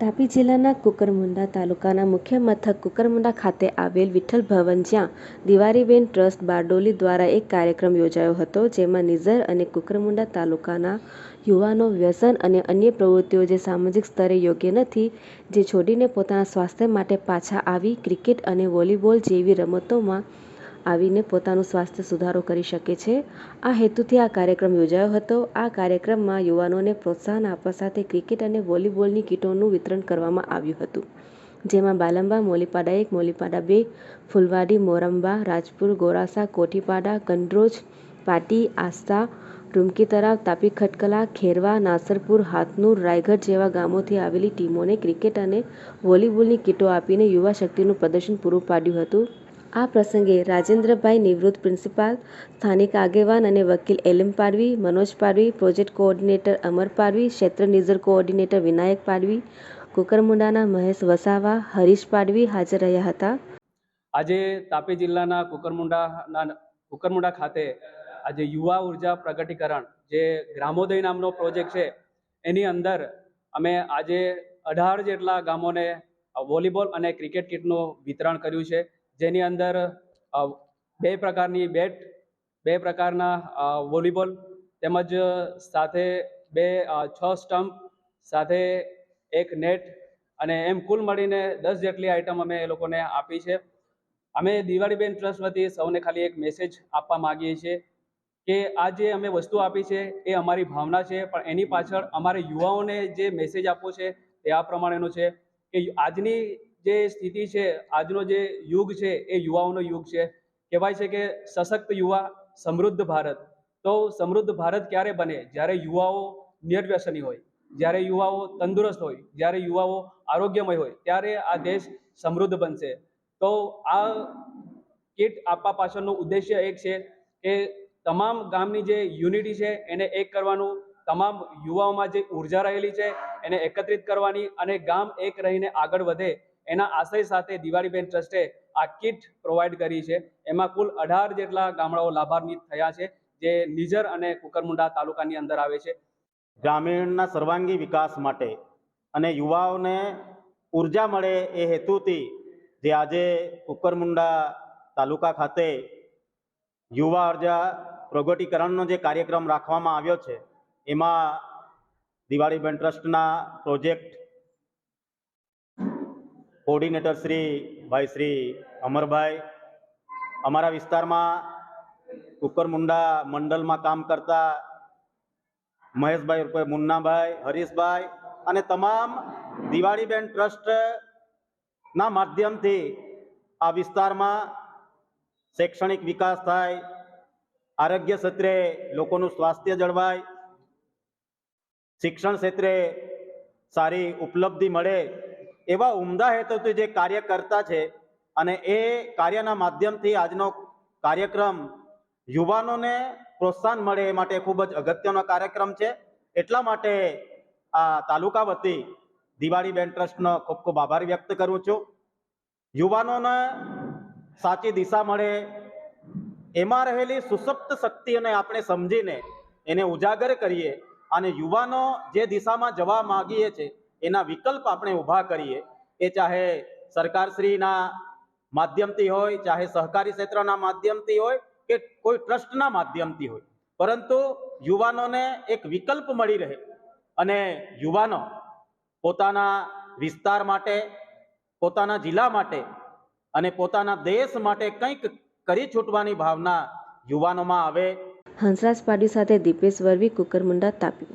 તાપી જિલ્લાના કુકરમુંડા તાલુકાના મુખ્ય મથક કુકરમુંડા ખાતે આવેલ વિઠ્ઠલ ભવન જ્યાં દિવાળીબેન ટ્રસ્ટ બારડોલી દ્વારા એક કાર્યક્રમ યોજાયો હતો, જેમાં નિઝર અને કુકરમુંડા તાલુકાના યુવાનો, વ્યસન અને અન્ય પ્રવૃત્તિઓ જે સામાજિક સ્તરે યોગ્ય નથી, જે છોડીને પોતાના સ્વાસ્થ્ય માટે પાછા આવી ક્રિકેટ અને વોલીબોલ જેવી રમતોમાં આવીને પોતાનું સ્વાસ્થ્ય સુધારો કરી શકે છે. આ હેતુથી આ કાર્યક્રમ યોજાયો હતો. આ કાર્યક્રમમાં યુવાનોને પ્રોત્સાહન આપવા સાથે ક્રિકેટ અને વોલીબોલની કીટોનું વિતરણ કરવામાં આવ્યું હતું. જેમાં બાલંબા, મોલીપાડા એક, મોલીપાડા બે, ફુલવાડી, મોરંબા, રાજપુર, ગોરાસા, કોઠીપાડા કંડરોજ પાટી આસ્તા રૂમકી તળાવ, તાપી ખટકલા, ખેરવા, નાસરપુર, હાથનુર, રાયગઢ જેવા ગામોથી આવેલી ટીમોને ક્રિકેટ અને વોલીબોલની કીટો આપીને યુવા શક્તિનું પ્રદર્શન પૂરું પાડ્યું હતું. આ પ્રસંગે રાજેન્દ્રભાઈ નિવૃત્ત પ્રિન્સિપાલ, સ્થાનિક આગેવાન અને વકીલ એલએમ પાડવી, મનોજ પાડવી, પ્રોજેક્ટ કોઓર્ડિનેટર અમર પાડવી, ક્ષેત્ર નિઝર કોઓર્ડિનેટર વિનાયક પાડવી કુકરમુંડાના મહેશ વસાવા, હરીશ પાડવી હાજર રહ્યા હતા. આજે તાપી જિલ્લાના કુકરમુંડાના કુકરમુંડા ખાતે આજે યુવા ઊર્જા પ્રગટીકરણ જે ગ્રામોદય નામનો પ્રોજેક્ટ છે, એની અંદર અમે આજે અઢાર જેટલા ગામોને વોલીબોલ અને ક્રિકેટ કિટનું વિતરણ કર્યું છે. જેની અંદર બે પ્રકારની બેટ, બે પ્રકારના વોલીબોલ તેમજ સાથે બે છ સ્ટમ્પ, સાથે એક નેટ અને એમ કુલ મળીને દસ જેટલી આઇટમ અમે એ લોકોને આપી છે. અમે દિવાળીબેન ટ્રસ્ટ વતી સૌને ખાલી એક મેસેજ આપવા માગીએ છીએ કે આ જે અમે વસ્તુ આપી છે એ અમારી ભાવના છે, પણ એની પાછળ અમારે યુવાઓને જે મેસેજ આપવો છે તે આ પ્રમાણેનો છે કે આજની જે સ્થિતિ છે, આજનો જે યુગ છે, એ યુવાઓનો યુગ છે. કહેવાય છે કે સશક્ત યુવા, સમૃદ્ધ ભારત. તો સમૃદ્ધ ભારત ક્યારે બને? જ્યારે યુવાઓ નિર્વ્યસની હોય, જ્યારે યુવાઓ તંદુરસ્ત હોય, જ્યારે યુવાઓ આરોગ્યમય હોય, ત્યારે આ દેશ સમૃદ્ધ બનશે. તો આ કીટ આપવા પાછળનો ઉદ્દેશ્ય એક છે કે તમામ ગામની જે યુનિટી છે, એને એક કરવાનું, તમામ યુવાઓમાં જે ઊર્જા રહેલી છે, એને એકત્રિત કરવાની અને ગામ એક રહીને આગળ વધે. એના આશય સાથે દિવાળીબેન ટ્રસ્ટે આ કિટ પ્રોવાઈડ કરી છે. એમાં કુલ અઢાર જેટલા ગામડાઓ લાભાન્વિત થયા છે, જે નિઝર અને કુકરમુંડા તાલુકાની અંદર આવે છે. ગ્રામીણના સર્વાંગી વિકાસ માટે અને યુવાઓને ઊર્જા મળે એ હેતુથી જે આજે કુકરમુંડા તાલુકા ખાતે યુવા ઊર્જા પ્રગટીકરણનો જે કાર્યક્રમ રાખવામાં આવ્યો છે, એમાં દિવાળીબેન ટ્રસ્ટના પ્રોજેક્ટ કોર્ડિનેટર શ્રી ભાઈ શ્રી અમરભાઈ, અમારા વિસ્તારમાં કુકરમુંડા મંડળમાં કામ કરતા મહેશભાઈ રૂપે મુન્નાભાઈ, હરીશભાઈ અને તમામ દિવાળીબેન ટ્રસ્ટના માધ્યમથી આ વિસ્તારમાં શૈક્ષણિક વિકાસ થાય, આરોગ્ય ક્ષેત્રે લોકોનું સ્વાસ્થ્ય જળવાય, શિક્ષણ ક્ષેત્રે સારી ઉપલબ્ધિ મળે એવા ઉમદા હેતુથી જે કાર્ય કરતા છે અને એ કાર્યના માધ્યમથી આજનો કાર્યક્રમ યુવાનોને પ્રોત્સાહન મળે એ માટે ખૂબ જ અગત્યનો કાર્યક્રમ છે. એટલા માટે આ તાલુકા વતી દિવાળીબેન ટ્રસ્ટનો ખૂબ ખૂબ આભાર વ્યક્ત કરું છું. યુવાનોને સાચી દિશા મળે, એમાં રહેલી સુસપ્ત શક્તિઓને આપણે સમજીને એને ઉજાગર કરીએ અને યુવાનો જે દિશામાં જવા માગીએ છે એના વિકલ્પ આપણે ઊભા કરીએ એ ચાહે સરકારશ્રીના માધ્યમથી હોય, ચાહે સહકારી ક્ષેત્રના માધ્યમથી હોય કે કોઈ ટ્રસ્ટના માધ્યમથી હોય. પરંતુ યુવાનોને એક વિકલ્પ મળી રહે અને યુવાનો પોતાના વિસ્તાર માટે, પોતાના જિલ્લા માટે અને પોતાના દેશ માટે કંઈક કરી છૂટવાની ભાવના યુવાનોમાં આવે. હંસરાજ પાડી સાથે દીપેશ વરવી કુકરમુંડા તાપી.